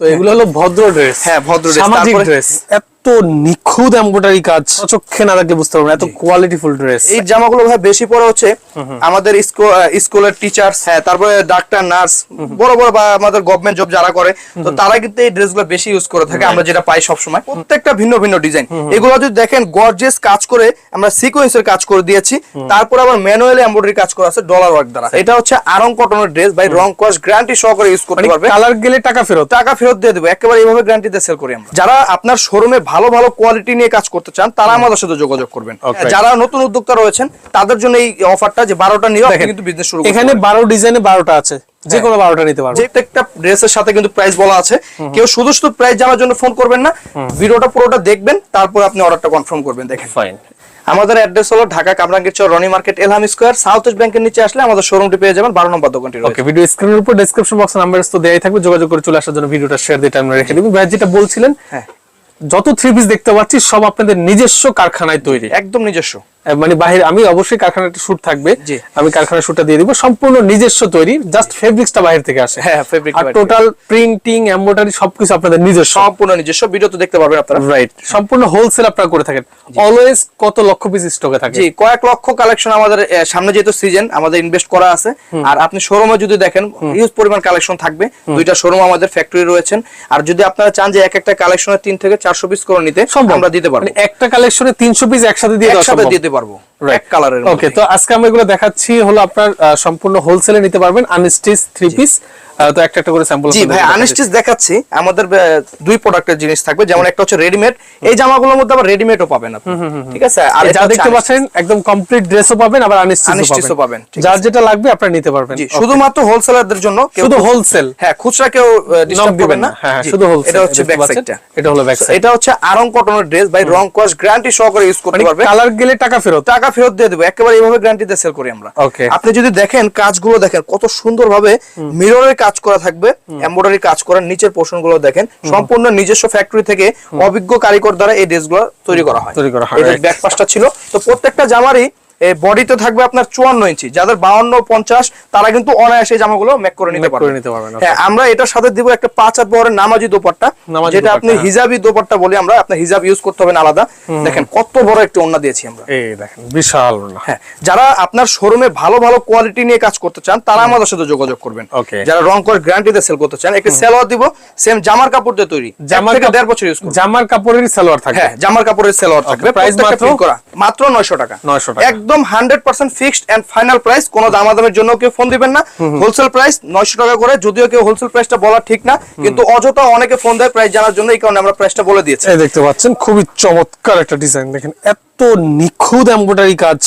তো এগুলো হলো ভদ্র ড্রেস হ্যাঁ, ভদ্র ড্রেস সামাজিক ড্রেস এত নিখুঁত এমব্রয়ডারি কাজ। চোখে না দেখলে বুঝতে পারবেন এত কোয়ালিটিফুল ড্রেস এই জামাগুলো ভাই বেশি পরে হচ্ছে আমাদের স্কুলের টিচার্স হ্যাঁ তারপরে ডাক্তার নার্স বড় বড় বা আমাদের গভর্নমেন্ট জব যারা করে তো তারা কিন্তু এই ড্রেসগুলো বেশি ইউজ করে থাকে আমরা যেটা পাই সব সময় প্রত্যেকটা ভিন্ন ভিন্ন ডিজাইন এগুলো যদি দেখেন গর্জিয়াস কাজ করে আমরা সিকোয়েন্সের কাজ করে দিয়েছি তারপর আবার ম্যানুয়ালি এমব্রয়ডারি কাজ করা আছে ডলার ওয়ার্ক দ্বারা। এটা হচ্ছে আরং কটনের ড্রেস ভাই রং কস গ্যারান্টি সহকারে ইউজ করতে পারবে। কালার গেলে টাকা ফেরত। টাকা ফেরত দিয়ে দেবো একেবারে এইভাবে গ্যারান্টি দিয়ে সেল করি আমরা। যারা আপনার শোরুমে ভালো ভালো কোয়ালিটি নিয়ে কাজ করতে চান তারা আমাদের সাথে যোগাযোগ করবেন। যারা নতুন উদ্যোক্তা রয়েছেন তাদের জন্য এই অফারটা যে বারোটা নিয়ে কিন্তু বিজনেস শুরু এখানে বারো ডিজাইনে বারোটা আছে যে কোনো বারোটা নিতে পারবেন। প্রত্যেকটা ড্রেসের সাথে কিন্তু প্রাইস বলা আছে। কেউ শুধু শুধু প্রাইস জানার জন্য ফোন করবেন না ভিডিওটা পুরোটা দেখবেন তারপর আপনি অর্ডারটা কনফার্ম করবেন দেখেন। ফাইন আমাদের অ্যাড্রেস হলো Dhaka Kamrangir Char Roni market Elham square south west ব্যাংকের নিচে আসলে আমাদের শোরুমটি পেয়ে যাবেন বারো নম্বর দোকানটি ওকে ভিডিও স্ক্রিনের উপর ডেসক্রিপশন বক্সে নাম্বার তো দেয়াই থাকবে যোগাযোগ করে চলে আসার জন্য ভিডিওটা শেয়ার দিয়ে টাইম রেখে দিবেন। ভাই যেটা বলছিলেন হ্যাঁ। যত থ্রি পিস দেখতে পাচ্ছি সব আপনাদের নিজস্ব কারখানায় তৈরি। একদম নিজস্ব। মানে বাহির আমি অবশ্যই কারখানার একটা শুট থাকবে আমি কারখানার শুটটা দিয়ে দিব। সম্পূর্ণ নিজস্ব তৈরি জাস্ট ফেব্রিক্সটা বাইরে থেকে আসে। হ্যাঁ, টা আর টোটাল প্রিন্টিং এমব্রয়ডারি সবকিছু আপনাদের নিজস্ব। সম্পূর্ণ নিজস্ব। ভিডিও তো দেখতে পারবেন আপনারা। রাইট সম্পূর্ণ হোলসেল আপনারা করে থাকেন। অলওয়েজ কত লক্ষ পিস স্টকে থাকে? জি কয়েক লক্ষ কালেকশন আমাদের সামনে যেহেতু সিজন আমাদের ইনভেস্ট করা আছে। আর আপনি শোরুমে যদি দেখেন হিউজ পরিমাণ কালেকশন থাকবে। দুইটা শোরুম আমাদের ফ্যাক্টরি রয়েছেন। আর যদি আপনারা চান যে এক একটা কালেকশনের তিন থেকে চারশো পিস করে নিতে সম্ভব। আমরা দিতে পারব। মানে একটা কালেকশনে 300 পিস একসাথে দিয়ে একসাথে দিতে পারব এক কালারের ওকে তো আজকে আমরা এগুলো দেখাচ্ছি হলো আপনার সম্পূর্ণ হোলসেলে নিতে পারবেন আনস্টিচ থ্রি পিস তো একটা একটা করে স্যাম্পল জি ভাই আনস্টিচ দেখাচ্ছি। আমাদের দুই প্রোডাক্টের জিনিস থাকবে যেমন একটা হচ্ছে রেডিমেড এই জামাগুলোর মধ্যে আবার রেডিমেডও পাবেন আপনি। ঠিক আছে? আর যা দেখতে পাচ্ছেন একদম কমপ্লিট ড্রেসও পাবেন আবার আনস্টিচও পাবেন, যার যেটা লাগবে আপনারা নিতে পারবেন। শুধুমাত্র হোলসেলারদের জন্য শুধু হোলসেল হ্যাঁ খুচরা কেউ ডিস্টার্ব করবেন না। হ্যাঁ শুধু হোলসেল এটা হচ্ছে ব্যাক সাইডটা এটা হলো ব্যাক সাইড এটা হচ্ছে আরং কটনের ড্রেস বাই রং কস গ্যারান্টি সহকারে ইউজ করতে পারবে। কালার গেলে টাকা ফেরত? টাকা ফেরত দিয়ে দেবো। একেবারে এইভাবে সেল করি আমরা. আপনি যদি দেখেন কাজগুলো দেখেন কত সুন্দর ভাবে মিররের কাজ করা থাকবে এমব্রয়ডারি কাজ করার নিচের পোর্শনগুলো দেখেন সম্পূর্ণ নিজস্ব ফ্যাক্টরি থেকে অভিজ্ঞ কারিগর দ্বারা এই ড্রেসগুলো তৈরি করা হয়। তৈরি করা হয়, এই ব্যাক পাশটা ছিল। তো প্রত্যেকটা জামারই বডিতে থাকবে আপনার চুয়ান্ন ইঞ্চি। যাদের বাউন্ন পঞ্চাশ তারা কিন্তু অনায়াসে জামাগুলো মেক করে নিতে পারবে। নিতে পারবেন, হ্যাঁ আমরা এটার সাথে দিব একটা পাঁচ হাত বহরের নামাজি দোপাট্টা যেটা আপনি হ্যাঁ। হিজাবি দোপাট্টা বলি আমরা আপনার হিজাব ইউজ করতে হবে আলাদা। দেখেন কত বড় একটা ওন্না দিয়েছি আমরা। এই দেখেন বিশাল হ্যাঁ যারা আপনার শোরুমে ভালো ভালো কোয়ালিটি নিয়ে কাজ করতে চান তারা আমাদের সাথে যোগাযোগ করবেন। যারা রং করে গ্যারান্টিতে সেল করতে চান একটা সেলোয়ার দিব সেম জামার কাপড় দিয়ে তৈরি। জামার থেকে দেড় বছর ইউজ জামার কাপড়ের সালোয়ার থাকবে। হ্যাঁ জামার কাপড়ের সেলোয়ার থাকবে। প্রাইস মাত্র? print করা। মাত্র 900 টাকা। 900 টাকা। একদম 100% ফিক্সড এন্ড ফাইনাল প্রাইস। কোনো দামাদামের জন্য কেউ ফোন দিবেন না। হোলসেল প্রাইস 900 টাকা করে। যদিও কেউ হোলসেল প্রাইসটা বলা ঠিক না কিন্তু অযথা অনেকে ফোন দেয় প্রাইস জানার জন্য। এই কারণে আমরা প্রাইসটা বলে দিয়েছি। দেখতে পাচ্ছেন খুবই চমৎকার একটা ডিজাইন। দেখেন এত নিখুঁত এমব্রয়ডারি কাজ।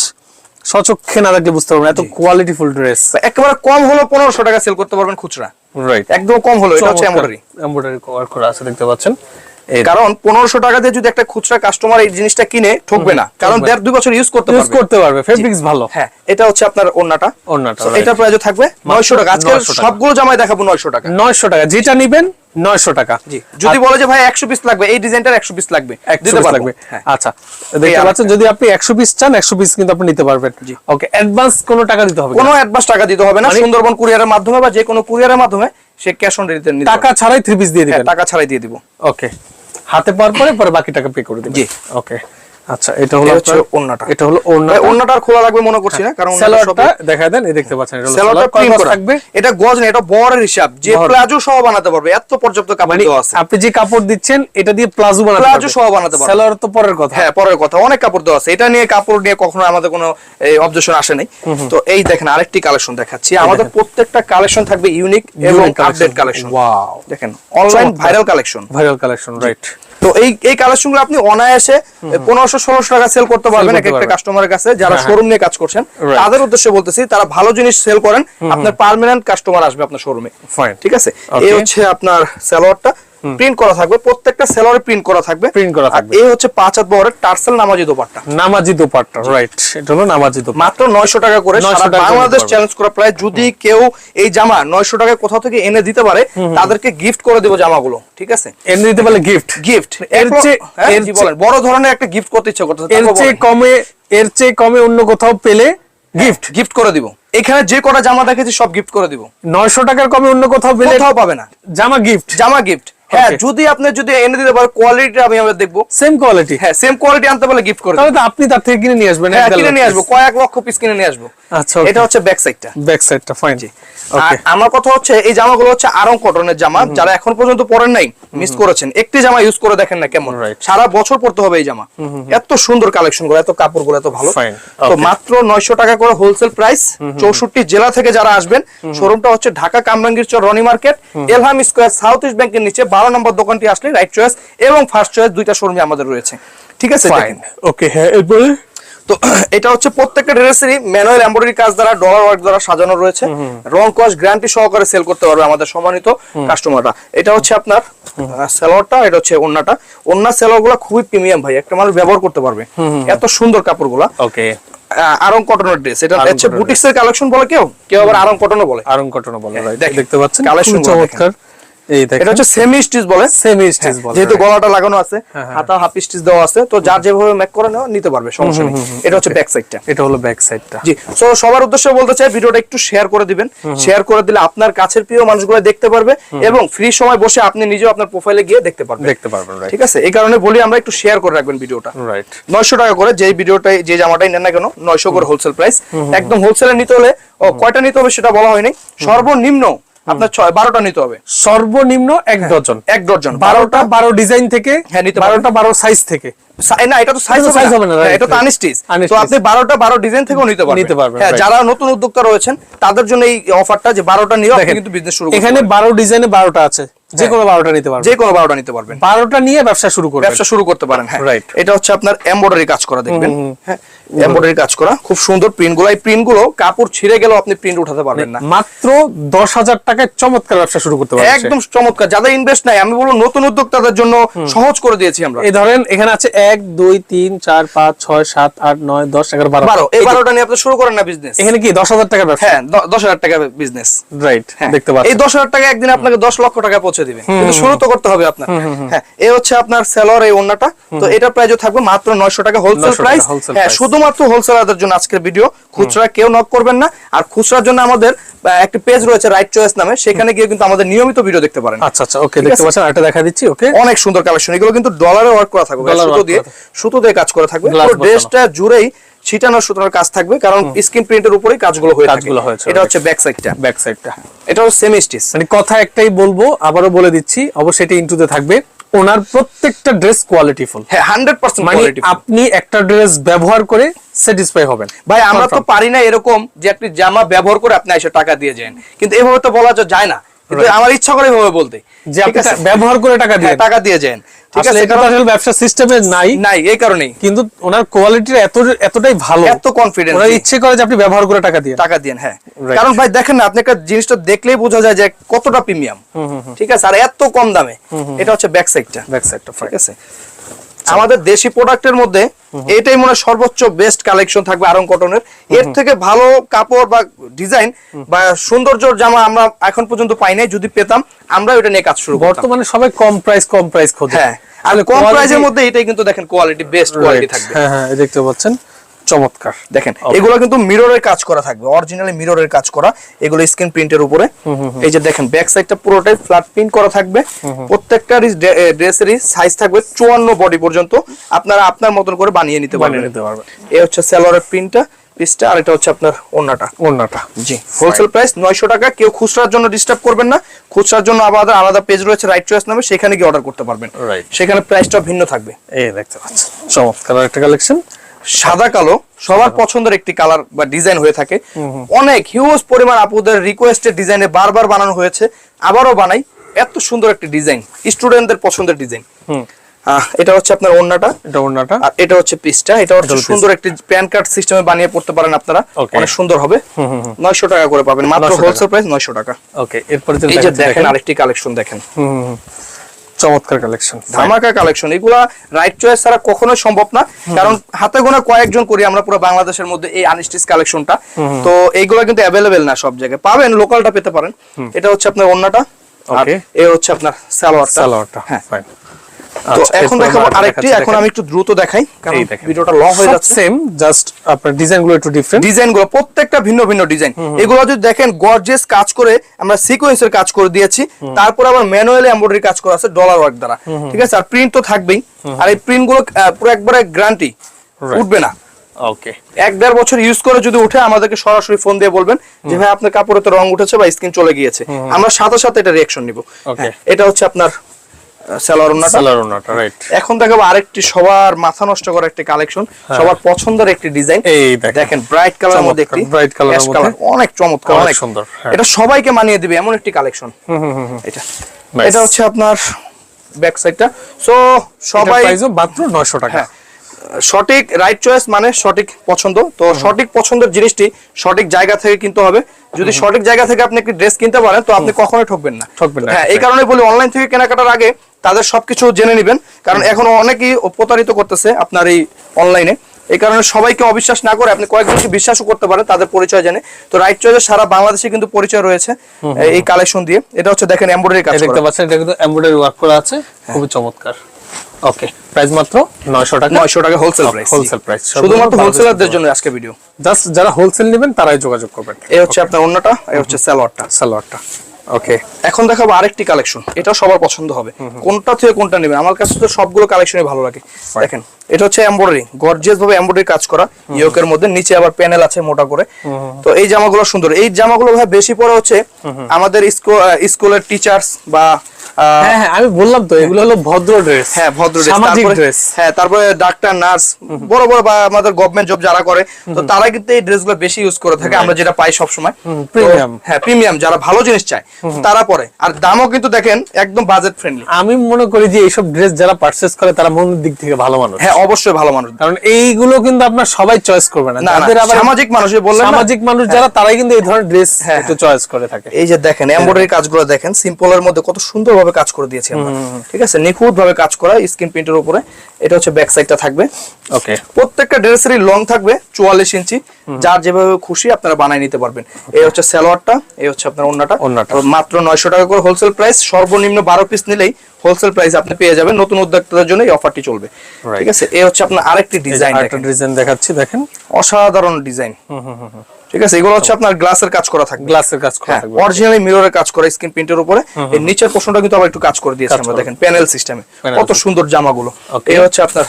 সচক্ষে না দেখলে বুঝতে পারবেন এত কোয়ালিটিফুল ড্রেস একেবারে কম হলো 1500 টাকা সেল করতে পারবেন খুচরা। রাইট একদম কম হলো এটা হচ্ছে এমব্রয়ডারি এমব্রয়ডারি কভার করা আছে দেখতে পাচ্ছেন। কারণ পনেরোশো টাকা দিয়ে যদি একটা খুচরা কাস্টমার এই জিনিসটা কিনে ঠকবে না কারণ দেড় দুই বছর ইউজ করতে ইউজ করতে পারবে ফেব্রিক্স ভালো। হ্যাঁ এটা হচ্ছে আপনার ওন্নাটা So, right. প্রাইস থাকবে নয়শো টাকা। আজকে সবগুলো জামাই দেখাবো নয়শো টাকা। 900 টাকা। যেটা নেবেন 900 টাকা। যদি বলে যে ভাই একশো পিস লাগবে এই ডিজাইনটার একশো পিস লাগবে। একশো লাগবে। হ্যাঁ। আচ্ছা দেখতে পাচ্ছেন যদি আপনি 100 পিস চান 100 পিস কিন্তু আপনি নিতে পারবেন। ওকে অ্যাডভান্স কোনো টাকা দিতে হবে কোনো অ্যাডভান্স টাকা দিতে হবে না। মানে- সুন্দরবন কুরিয়ারের মাধ্যমে বা যে কোনো কুরিয়ারের মাধ্যমে সে ক্যাশ অন ডেলিভারি টাকা ছাড়াই থ্রি পিস দিয়ে হ্যাঁ, দিবেন। টাকা ছাড়াই দিয়ে দিব। ওকে। হাতে পাওয়ার পরে পরে বাকি টাকা পে করে দিবেন। জি। ওকে আচ্ছা এটা হলো হচ্ছে ওড়নাটা। এটা হলো ভাই ওন্নাটা খোলা লাগবে মনে করছি না কারণ ওন্নাটা সালোয়ারটা দেখায় দেন এই দেখতে পাচ্ছেন এটা হলো সেলোয়ারটা সালোয়ার প্রিন্ট করা। থাকবে? এটা গজ না এটা বরের হিসাব। যে প্লাজো সহ বানাতে পারবে এত পর্যাপ্ত কাপড় মানে দেওয়া আছে। আপনি যে কাপড় দিচ্ছেন এটা দিয়ে প্লাজো বানাতে পারবে। প্লাজো সহ বানাতে পারবেন। সালোয়ার তো পরের কথা। হ্যাঁ পরের কথা। অনেক কাপড় দেওয়া আছে। এটা নিয়ে কাপড় নিয়ে কখনো আমাদের কোনো অবজেকশন আসে নাই। তো এই দেখেন আরেকটি কালেকশন দেখাচ্ছি। আমাদের প্রত্যেকটা কালেকশন থাকবে ইউনিক এবং আপডেট কালেকশন Wow. দেখেন online viral collection viral collection right তো এই এই কালেকশনগুলো আপনি অনায়াসে পনেরোশো ষোলোশো টাকা সেল করতে পারবেন এক একটা। কাস্টমারের কাছে যারা হ্যাঁ, শোরুম নিয়ে কাজ করছেন তাদের উদ্দেশ্যে বলতেছি তারা ভালো জিনিস সেল করেন আপনার পার্মানেন্ট কাস্টমার আসবে আপনার শোরুমে. ঠিক আছে? এই হচ্ছে আপনার সালোয়ারটা প্রিন্ট করা থাকবে প্রত্যেকটা সেলোয়ারে প্রিন্ট করা থাকবে। Print করা থাকবে। এই হচ্ছে পাঁচ হাত বহরের টার্সেল নামাজি দোপাট্টা। নামাজি দোপাট্টা রাইট এটা হলো নামাজি দোপাট্টা। মাত্র নয়শো টাকা করে 900 সারা বাংলাদেশ চ্যালেঞ্জ করা প্রায় যদি কেউ এই জামা নয়শো টাকায় কোথাও থেকে এনে দিতে পারে তাদেরকে গিফট করে দেবো জামাগুলো ঠিক আছে? এনে দিতে পারলে গিফট গিফট এর চেয়ে- এর জি বলেন। বড় ধরনের একটা গিফট করতে ইচ্ছা করতেছে এর চেয়ে কমে এর চেয়ে কমে অন্য কোথাও পেলে গিফট গিফট করে দিব। এখানে যে কটা জামা দেখেছি সব গিফট করে দিব। নয়শো টাকার কমে অন্য কোথাও পেলে কোথাও পাবে না। জামা গিফট জামা গিফট হ্যাঁ যদি আপনি যদি এনে দিতে পারেন কোয়ালিটি আমি আমরা দেখব। সেম কোয়ালিটি হ্যাঁ সেম কোয়ালিটি আনতে পারলে গিফট করে তাহলে তো আপনি তার থেকে কিনে নিয়ে আসবেন হ্যাঁ কিনে নিয়ে আসব কয়েক লক্ষ পিস কিনে নিয়ে আসব। আচ্ছা, এটা হচ্ছে ব্যাক সাইডটা ব্যাক সাইডটা ফাইন আর আমার কথা হচ্ছে এই জামাগুলো হচ্ছে আরং কটনের জামা যারা এখন পর্যন্ত পরেন নাই মিস করেছেন একটি জামা ইউজ করে দেখেন না কেমন। সারা বছর পড়তে হবে এই জামা। এত সুন্দর কালেকশনগুলো এত কাপড়গুলো এত ভালো। তো মাত্র নয়শো টাকা করে হোলসেল প্রাইস চৌষট্টি জেলা থেকে যারা আসবেন শোরুমটা হচ্ছে Dhaka Kamrangirchar Roni market Elham square south east ব্যাংকের নিচে বারো নম্বর দোকানটি আসলে রাইট চয়েস এবং ফার্স্ট চয়েস দুইটা শোরুমে আমাদের রয়েছে। ঠিক আছে ফাইন ওকে হ্যাঁ এরপরে? তো এটা হচ্ছে প্রত্যেকটা ড্রেসেরই ম্যানুয়াল এমব্রয়ডারি কাজ দ্বারা ডলার ওয়ার্ক দ্বারা সাজানো রয়েছে। রং কস গ্যারান্টি সহকারে সেল করতে পারবে আমাদের সম্মানিত কাস্টমাররা এটা হচ্ছে আপনার সেলোয়ারটা এটা হচ্ছে ওন্নাটা ওন্না সেলোয়ারগুলা খুবই প্রিমিয়াম ভাই একটা মানুষ ব্যবহার করতে পারবে। এত সুন্দর কাপড়গুলা। ওকে। আরং কটনের ড্রেস এটা হচ্ছে cotton বুটিক্স এর কালেকশন বলে কেউ? কেউ আবার আরং কটনও বলে। আরং কটনা বলে দেখেন, দেখতে পাচ্ছেন? গুলো চমৎকার। এই দেখেন। এটা হচ্ছে সেমি স্টিচ বলে। সেমি স্টিচ বলে। যেহেতু গলাটা লাগানো আছে। হাতা হাফ স্টিচ দেওয়া আছে তো যার যেভাবে মেক করে নেওয়া নিতে পারবে সমস্যা নেই। এটা হচ্ছে ব্যাক সাইডটা এটা হলো ব্যাক সাইডটা জি সো সবার উদ্দেশ্যে বলতে চাই ভিডিওটা একটু শেয়ার করে দিবেন। শেয়ার করে দিলে আপনার কাছের প্রিয় মানুষগুলো দেখতে পারবে এবং ফ্রি সময় বসে আপনি নিজেও আপনার প্রোফাইলে গিয়ে দেখতে পারবেন। দেখতে পারবেন রাইট ঠিক আছে? এই কারণে বলি আমরা একটু শেয়ার করে রাখবেন ভিডিওটা। রাইট নয়শো টাকা করে যে ভিডিওটাই যে জামাটাই নেন না কেন নয়শো করে হোলসেল প্রাইস একদম হোলসেলে নিতে হলে ও কয়টা নিতে হবে সেটা বলা হয়নি। সর্বনিম্ন আপনার ছয় বারোটা নিতে হবে। সর্বনিম্ন এক ডজন। এক ডজন বারোটা। বারো ডিজাইন থেকে হ্যাঁ, নিতে বারোটা বারো সাইজ থেকে। না এটা তো সাইজ সাইজ হবে না, এটা তো. আনস্টিচ তো আপনি বারোটা বারো ডিজাইন থেকেও নিতে পারবেন। নিতে পারবেন, হ্যাঁ যারা নতুন উদ্যোক্তা রয়েছেন তাদের জন্য এই অফারটা যে বারোটা নিয়ে কিন্তু বিজনেস শুরু এখানে। বারো ডিজাইনে বারোটা আছে। যে কোনো বারোটা নিতে পারবেন। যে কোনো বারোটা নিতে পারবেন। বারোটা নিয়ে ব্যবসা শুরু করবেন। ব্যবসা শুরু করতে পারেন হ্যাঁ। Right. এটা হচ্ছে আপনার এমব্রয়ডারি কাজ করা দেখবেন। হ্যাঁ এমব্রয়ডারি কাজ করা খুব সুন্দর প্রিন্টগুলো এই প্রিন্টগুলো কাপড় ছিঁড়ে গেলেও আপনি প্রিন্ট উঠাতে পারবেন না। মাত্র দশ হাজার টাকায় চমৎকার ব্যবসা শুরু করতে পারবেন একদম চমৎকার। যাদের ইনভেস্ট নাই আমি বলব নতুন উদ্যোক্তাদের জন্য সহজ করে দিয়েছি আমরা। এই ধরেন এখানে আছে এক দুই তিন চার পাঁচ ছয় সাত আট নয় দশ এগারো বারো। বারো। এই বারোটা নিয়ে আপনি শুরু করেন না বিজনেস এখানে কি দশ হাজার টাকার ব্যবসা? হ্যাঁ দশ হাজার টাকা বিজনেস রাইট হ্যাঁ, দেখতে এই দশ হাজার টাকা একদিন আপনাকে দশ লক্ষ টাকা পৌঁছে দিবে। কিন্তু শুরু তো করতে হবে আপনার। হ্যাঁ এই হচ্ছে আপনার সেলর এই ওন্নাটা তো এটা প্রাইস থাকবে মাত্র নয়শো টাকা হোলসেল প্রাইস হ্যাঁ শুধুমাত্র হোলসেলারদের জন্য আজকের ভিডিও খুচরা কেউ নক করবেন না। আর খুচরার জন্য আমাদের একটি পেজ রয়েছে রাইট চয়েস নামে। সেখানে গিয়ে কিন্তু আমাদের নিয়মিত ভিডিও দেখতে পারেন। আচ্ছা আচ্ছা ওকে দেখতে পাচ্ছেন আরেকটা দেখা দিচ্ছি ওকে অনেক সুন্দর কালেকশন এগুলো কিন্তু ডলারে ওয়ার্ক করা থাকবে। সুতো দিয়ে সুতো দিয়ে কাজ করা থাকবে। পুরো ড্রেসটা জুড়েই ছিটানো সুতোর কাজ থাকবে কারণ স্ক্রিন প্রিন্টের উপরেই কাজগুলো হয়ে কাজগুলো হয়েছে, এটা হচ্ছে ব্যাক সাইডটা ব্যাক সাইডটা এটা হচ্ছে সেমি স্টিচ মানে কথা একটাই বলব আবারও বলে দিচ্ছি অবশ্যই এটা ইন্টুতে থাকবে। ওনার প্রত্যেকটা ড্রেস কোয়ালিটিফুল হ্যাঁ হান্ড্রেড পার্সেন্ট মানে আপনি একটা ড্রেস ব্যবহার করে স্যাটিসফাই হবেন। ভাই আমরা তো পারি না এরকম যে একটি জামা ব্যবহার করে আপনি এসে টাকা দিয়ে যান। কিন্তু এভাবে তো বলা যায় না। কিন্তু আমার ইচ্ছা করে এভাবে বলতে। যে আপনি ব্যবহার করে টাকা দিয়ে হ্যাঁ, টাকা দিয়ে যান। আসলে এটা আসলে ব্যবসা সিস্টেমে নাই। নাই এই কারণেই। কিন্তু ওনার কোয়ালিটির এত এতটাই ভালো। এত কনফিডেন্স ওনার ইচ্ছে করে যে আপনি ব্যবহার করে টাকা দিয়ে টাকা দিয়ে হ্যাঁ। কারণ ভাই দেখেন না আপনি একটা জিনিসটা দেখলেই বোঝা যায় যে কতটা প্রিমিয়াম ঠিক আছে আর এত কম দামে। এটা হচ্ছে ব্যাক সাইডটা ব্যাক সাইডটা ঠিক আছে? আমাদের দেশি প্রোডাক্টের মধ্যে এটাই মনে সর্বোচ্চ বেস্ট কালেকশন থাকবে আরং কটনের এর থেকে ভালো কাপড় বা ডিজাইন বা সৌন্দর্য জামা আমরা এখন পর্যন্ত পাই নাই যদি পেতাম আমরা ওটা নিয়ে কাজ শুরু বর্তমানে সবাই কম প্রাইস কম প্রাইস খোঁজে। হ্যাঁ আর কম প্রাইসের মধ্যে এটাই কিন্তু দেখেন কোয়ালিটি বেস্ট কোয়ালিটি থাকবে। হ্যাঁ হ্যাঁ দেখতে পাচ্ছেন। চমৎকার। দেখেন এগুলো কিন্তু মিররের কাজ করা থাকবে অরিজিনালি মিররের কাজ করা এগুলো স্ক্রিন প্রিন্টের উপরে। এই যে দেখেন ব্যাক সাইডটা পুরোটাই ফ্ল্যাট প্রিন্ট করা থাকবে। প্রত্যেকটার ড্রেসেরই সাইজ থাকবে চুয়ান্ন বডি পর্যন্ত। আপনারা আপনার মতন করে বানিয়ে নিতে পারবেন। নিতে পারবেন। এই হচ্ছে সেলরের প্রিন্টটা পিসটা আর এটা হচ্ছে আপনার ওন্নাটা ওড়নাটা। জি হোলসেল প্রাইস নয়শো টাকা। কেউ খুচরার জন্য ডিস্টার্ব করবেন না। খুচরার জন্য আলাদা আলাদা পেজ রয়েছে রাইট চয়েস নামে সেখানে গিয়ে অর্ডার করতে পারবেন. সেখানে প্রাইসটা ভিন্ন থাকবে। এই দেখতে পাচ্ছেন। চমৎকার। একটা কালেকশন সাদা কালো সবার পছন্দের একটি কালার বা ডিজাইন হয়ে থাকে। অনেক হিউজ পরিমাণ আপুদের রিকোয়েস্টের ডিজাইনে বারবার বানানো হয়েছে আবারও বানাই। এত সুন্দর একটি ডিজাইন স্টুডেন্টদের পছন্দের ডিজাইন এটা হচ্ছে আপনার ওন্নাটা এটা ওড়নাটা। আর এটা হচ্ছে পিসটা। এটা হচ্ছে সুন্দর একটি প্যান কার্ড সিস্টেমে বানিয়ে পড়তে পারেন আপনারা। অনেক সুন্দর হবে। নয়শো টাকা করে পাবেন। মাত্র হোলসেল প্রাইস নয়শো টাকা। ওকে এরপরে এই যে দেখেন। আরেকটি কালেকশন দেখেন। হুম। চমৎকার কালেকশন ধামাকা কালেকশন এগুলা রাইট চয়েস ছাড়া কখনোই সম্ভব না। কারণ হাতে গোনা কয়েকজন করি আমরা পুরো বাংলাদেশের মধ্যে এই আনস্টিচ কালেকশনটা তো এইগুলা কিন্তু অ্যাভেলেবেল না সব জায়গায়। পাবেন লোকালটা পেতে পারেন। এটা হচ্ছে আপনার অন্যটা আর এ হচ্ছে আপনার সালোয়ারটা। সালোয়ারটা। হ্যাঁ। ফাইন তো আচ্ছা, এখন দেখাবো আরেকটি এখন আমি একটু দ্রুত দেখাই কারণ ভিডিওটা লং হয়ে যাচ্ছে। সেম জাস্ট আপনার একটু ডিফারেন্ট প্রত্যেকটা ভিন্ন ভিন্ন ডিজাইন এগুলো যদি দেখেন গর্জিয়াস কাজ করে আমরা সিকোয়েন্সের কাজ করে দিয়েছি। তারপর আবার ম্যানুয়ালি এমব্রয়ডারি কাজ করা আছে ডলার ওয়ার্ক দ্বারা। ঠিক আছে? আর প্রিন্ট তো থাকবেই। আর এই প্রিন্টগুলো পুরো একবারে গ্যারান্টি উঠবে না। ওকে এক দেড় বছর ইউজ করে যদি উঠে আমাদেরকে সরাসরি ফোন দিয়ে বলবেন যে ভাই আপনার কাপড়ে তো রং উঠেছে বা স্কিন চলে গিয়েছে। আমরা সাথে সাথে এটা রিয়াকশন নিব। এটা হচ্ছে আপনার সালোয়ার ওন্নাটা সালোয়ার ওনাটা রাইট এখন দেখাবো আরেকটি সবার মাথা নষ্ট করা একটি কালেকশন সবার পছন্দের একটি ডিজাইন। হ্যাঁ। এই দেখেন। দেখেন ব্রাইট কালার মধ্যে একটি ash মধ্যে। অনেক চমৎকার অনেক অনেক। সুন্দর, হ্যাঁ। এটা সবাইকে মানিয়ে দিবে এমন একটি কালেকশন। এটা। এটা হচ্ছে আপনার ব্যাক সাইডটা সো সবাই সবাই প্রাইসও মাত্র 900 টাকা। হ্যাঁ। সঠিক রাইট চয়েস মানে সঠিক পছন্দ। তো সঠিক পছন্দের জিনিসটি সঠিক জায়গা থেকে কিনতে হবে। যদি সঠিক জায়গা থেকে আপনি একটি ড্রেস কিনতে পারেন তো আপনি কখনোই ঠকবেন না। ঠকবেন না, হ্যাঁ এই কারণে বলি অনলাইন থেকে কেনাকাটার আগে তাদের সবকিছু জেনে নেবেন। কারণ এখন অনেকেই প্রতারিত করতেছে আপনার এই অনলাইনে। এই কারণে সবাইকে অবিশ্বাস না করে আপনি কয়েকজনকে বিশ্বাসও করতে পারেন তাদের পরিচয় জেনে। তো রাইট চয়েসের সারা বাংলাদেশে কিন্তু পরিচয় রয়েছে এই কালেকশন দিয়ে। এটা হচ্ছে দেখেন এমব্রয়ডারি কাজ দেখতে পাচ্ছেন এটা কিন্তু এমব্রয়ডারি ওয়ার্ক করা আছে। খুবই চমৎকার। ওকে প্রাইস মাত্র 900 টাকা। 900 টাকা হোলসেল প্রাইস হোলসেল প্রাইস শুধুমাত্র হোলসেলারদের জন্য আজকে ভিডিও জাস্ট যারা হোলসেল নেবেন তারাই যোগাযোগ করবেন। এই হচ্ছে আপনার অন্যটা এই হচ্ছে সালোয়ারটা সালোয়ারটা ওকে এখন দেখাবো আরেকটি কালেকশন এটা সবার পছন্দ হবে। কোনটা থেকে কোনটা নেবেন আমার কাছে তো সবগুলো কালেকশনই ভালো লাগে। দেখেন এটা হচ্ছে এমব্রয়ডারি গর্জিয়াস ভাবে এমব্রয়ডারি কাজ করা। ইয়োকের মধ্যে নিচে আবার প্যানেল আছে মোটা করে। তো এই জামাগুলো সুন্দর। এই জামাগুলো ভাই বেশি পরে হচ্ছে আমাদের স্কুলের টিচার্স বা হ্যাঁ হ্যাঁ আমি বললাম তো এগুলো হলো ভদ্র ড্রেস হ্যাঁ ভদ্র। সামাজিক তারপরে- ড্রেস হ্যাঁ তারপরে ডাক্তার নার্স বড় বড় বা আমাদের গভর্নমেন্ট জব যারা করে তো তারা কিন্তু এই ড্রেসগুলো বেশি ইউজ করে থাকে আমরা যেটা পাই সব সময় premium। হ্যাঁ প্রিমিয়াম যারা ভালো জিনিস চায় তারা পরে। আর দামও কিন্তু দেখেন একদম বাজেট ফ্রেন্ডলি আমি মনে করি যে এইসব ড্রেস যারা পারচেজ করে তারা মনের দিক থেকে ভালো মানুষ। হ্যাঁ অবশ্যই ভালো মানুষ। কারণ এইগুলো কিন্তু আপনার সবাই চয়েস করবে না। না আবার সামাজিক মানুষ বললেন সামাজিক মানুষ যারা তারাই কিন্তু এই ধরনের ড্রেস হ্যাঁ, একটু চয়েস করে থাকে। এই যে দেখেন এমব্রয়ডারি কাজগুলো দেখেন সিম্পলের মধ্যে কত সুন্দরভাবে কাজ করে দিয়েছি আমরা। ঠিক আছে? নিখুঁত ভাবে কাজ করা স্ক্রিন প্রিন্টের উপরে। এটা হচ্ছে ব্যাক সাইডটা থাকবে। ওকে প্রত্যেকটা ড্রেসেরই লং থাকবে চুয়াল্লিশ ইঞ্চি। যার যেভাবে খুশি আপনারা বানাই নিতে পারবেন। এই হচ্ছে সালোয়ারটা এই হচ্ছে আপনার ওন্নাটা। ওড়নাটা। তো মাত্র নয়শো টাকা করে হোলসেল প্রাইস সর্বনিম্ন বারো পিস নিলেই হোলসেল প্রাইস আপনি পেয়ে যাবেন। নতুন উদ্যোক্তাদের জন্য এই অফারটি চলবে। ঠিক আছে? এই হচ্ছে আপনার আরেকটি ডিজাইন একটা ডিজাইন দেখাচ্ছি দেখেন। অসাধারণ ডিজাইন ঠিক আছে? এগুলো হচ্ছে আপনার গ্লাসের কাজ করা থাকবে। গ্লাসের কাজ করা হ্যাঁ থাকবে। অরিজিনালি মিররের কাজ করা স্ক্রিন প্রিন্টের উপরে। এই নিচের পোর্শনটা কিন্তু আবার একটু কাজ করে দিয়েছে আমরা দেখেন প্যানেল সিস্টেমে কত সুন্দর জামাগুলো. এই হচ্ছে আপনার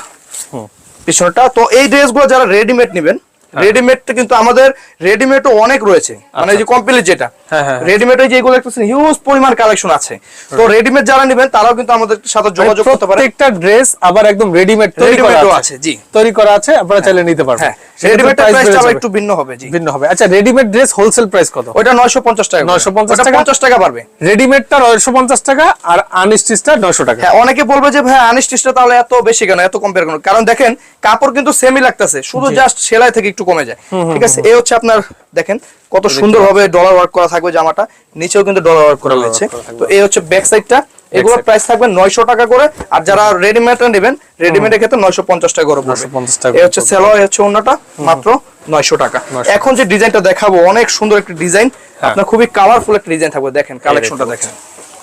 পিছনটা। তো এই ড্রেসগুলো যারা রেডিমেড নেবেন। রেডিমেড কিন্তু আমাদের রেডিমেডও অনেক রয়েছে। মানে এই যে কমপ্লিট যেটা। আচ্ছা। হ্যাঁ, হ্যাঁ। রেডিমেড যেগুলো একটু হিউজ পরিমাণ কালেকশন আছে। তো রেডিমেড যারা নেবেন তারাও কিন্তু আমাদের সাথে যোগাযোগ করতে পারে প্রত্যেকটা ড্রেস আবার একদম রেডিমেড তৈরি করা আছে। জি। তৈরি করা আছে আপনারা চাইলে নিতে পারবেন। হ্যাঁ রেডিমেড প্রাইসটা আবার একটু ভিন্ন হবে জি। ভিন্ন হবে। আচ্ছা রেডিমেড ড্রেস হোলসেল প্রাইস কত? ওটা 950 টাকা 950 ওটা টাকা? 50 টাকা পারবে রেডিমেডটা 950 টাকা আর আনস্টিচটা 900 টাকা। হ্যাঁ অনেকে বলবে যে ভাই আনিস্টিসটা তাহলে এত বেশি কেন? এত কম্পেয়ার কেন? কারণ দেখেন কাপড় কিন্তু সেমই লাগতেছে। শুধু জাস্ট সেলাই থেকে একটু কমে যায়। ঠিক আছে? এই হচ্ছে আপনার দেখেন কত সুন্দরভাবে ডলার ওয়ার্ক করা থাকবে জামাটা। নিচেও কিন্তু ডলার ওয়ার্ক করা থাকবে। তো এই হচ্ছে ব্যাক সাইডটা এগুলোর প্রাইস থাকবে 900 টাকা করে। আর যারা রেডিমেডটা নেবেন রেডিমেডের ক্ষেত্রে 950 টাকা করে পড়বে। 950 টাকা এই হচ্ছে সেলো এই হচ্ছে ওন্নাটা মাত্র 900 টাকা। এখন যে ডিজাইনটা দেখাবো অনেক সুন্দর একটা ডিজাইন হ্যাঁ। আপনার খুবই কালারফুল একটা ডিজাইন থাকবে। দেখেন কালেকশনটা দেখেন।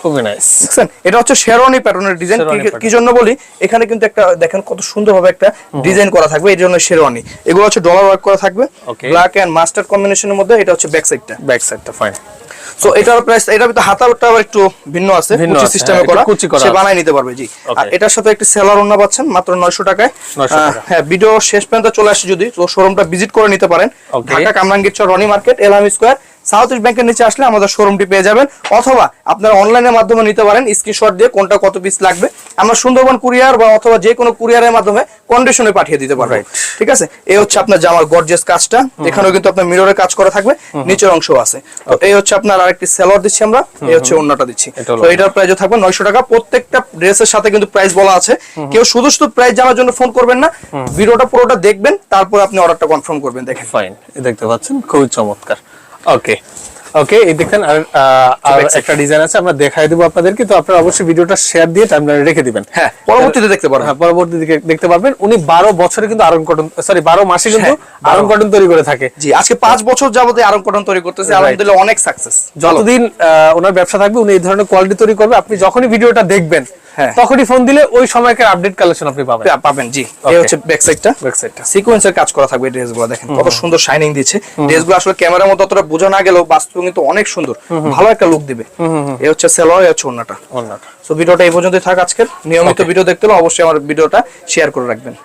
খুবই নাইস দেখছেন? এটা হচ্ছে শেরওয়ানি প্যাটার্নের ডিজাইন কি জন্য বলি? এখানে কিন্তু একটা দেখেন কত সুন্দরভাবে একটা ডিজাইন করা থাকবে। এই জন্য শেরওয়ানি এগুলো হচ্ছে ডলার ওয়ার্ক করা থাকবে। ব্ল্যাক এন্ড মাস্টার্ড কম্বিনেশনের মধ্যে এটা হচ্ছে ব্যাক সাইডটা ব্যাক সাইডটা ফাইন সো এটার প্রাইস এটার ভিতরে হাতাটা আবার একটু ভিন্ন আছে। ভিন্ন কুচি সিস্টেমে হ্যাঁ, করা। একটু সে বানাই নিতে পারবে জি। আর এটার সাথে একটি সেলার ওন্না পাচ্ছেন মাত্র 900 টাকায়। 900 টাকা। আহ, হ্যাঁ ভিডিও শেষ পর্যন্ত চলে আসে যদি। তো শোরুমটা ভিজিট করে নিতে পারেন। Okay. Dhaka Kamrangirchar Roni market Elham square south east ব্যাংকের নিচে আসলে আমাদের শোরুমটি পেয়ে যাবেন। অথবা আপনারা অনলাইনের মাধ্যমে নিতে পারেন স্ক্রিনশট দিয়ে কোনটা কত পিস লাগবে। আমরা সুন্দরবন কুরিয়ার বা অথবা যে কোনো কুরিয়ারের মাধ্যমে কন্ডিশনে পাঠিয়ে দিতে পারব। ঠিক আছে? এই হচ্ছে আপনার জামার গর্জিয়াস কাজটা। এখানেও কিন্তু আপনার মিররের কাজ করা থাকবে নিচের অংশ আছে। তো এই হচ্ছে আপনার আরেকটি সেলর দিচ্ছি আমরা এই হচ্ছে অন্যটা দিচ্ছি। তো এটার প্রাইস থাকবে 900 টাকা। প্রত্যেকটা ড্রেসের সাথে কিন্তু প্রাইস বলা আছে। কেউ শুধু শুধু প্রাইস জানার জন্য ফোন করবেন না ভিডিওটা পুরোটা দেখবেন তারপর আপনি অর্ডারটা কনফার্ম করবেন দেখেন। ফাইন দেখতে পাচ্ছেন খুবই চমৎকার। ওকে ওকে এই দেখেন আর আর একটা ডিজাইন আছে আমরা দেখাই দেবো আপনাদেরকে তো আপনারা অবশ্যই ভিডিওটা শেয়ার দিয়ে টাইমলাইনে রেখে দিবেন। হ্যাঁ পরবর্তীতে দেখতে পারবেন হ্যাঁ পরবর্তী দিকে দেখতে পারবেন। উনি বারো বছরে কিন্তু আয়রন কটন সরি বারো মাসে কিন্তু হ্যাঁ, আয়রন কটন তৈরি করে থাকে। জি আজকে পাঁচ বছর যাবত আরং কটন তৈরি করতেছে আলহামদুলিল্লাহ অনেক সাকসেস যতদিন ওনার ব্যবসা থাকবে উনি এই ধরনের কোয়ালিটি তৈরি করবে। আপনি যখনই ভিডিওটা দেখবেন হ্যাঁ। তখনই ফোন দিলে ওই সময়কার আপডেট কালেকশন আপনি পাবেন। পাবেন জি। এই হচ্ছে ব্যাক সাইডটা ব্যাক সাইডটা সিকোয়েন্সের কাজ করা থাকবে ড্রেসগুলো দেখেন। কত সুন্দর শাইনিং দিচ্ছে। ড্রেসগুলো আসলে ক্যামেরার মতো অতটা বোঝা না গেলেও বাস্তবে কিন্তু অনেক সুন্দর। ভালো একটা লুক দিবে। এই হচ্ছে সেলর এই হচ্ছে ওন্নাটা অন্যটা সো ভিডিওটা এই পর্যন্তই থাক আজকের। নিয়মিত ভিডিও দেখতে হলে অবশ্যই আমার ভিডিওটা শেয়ার করে রাখবেন।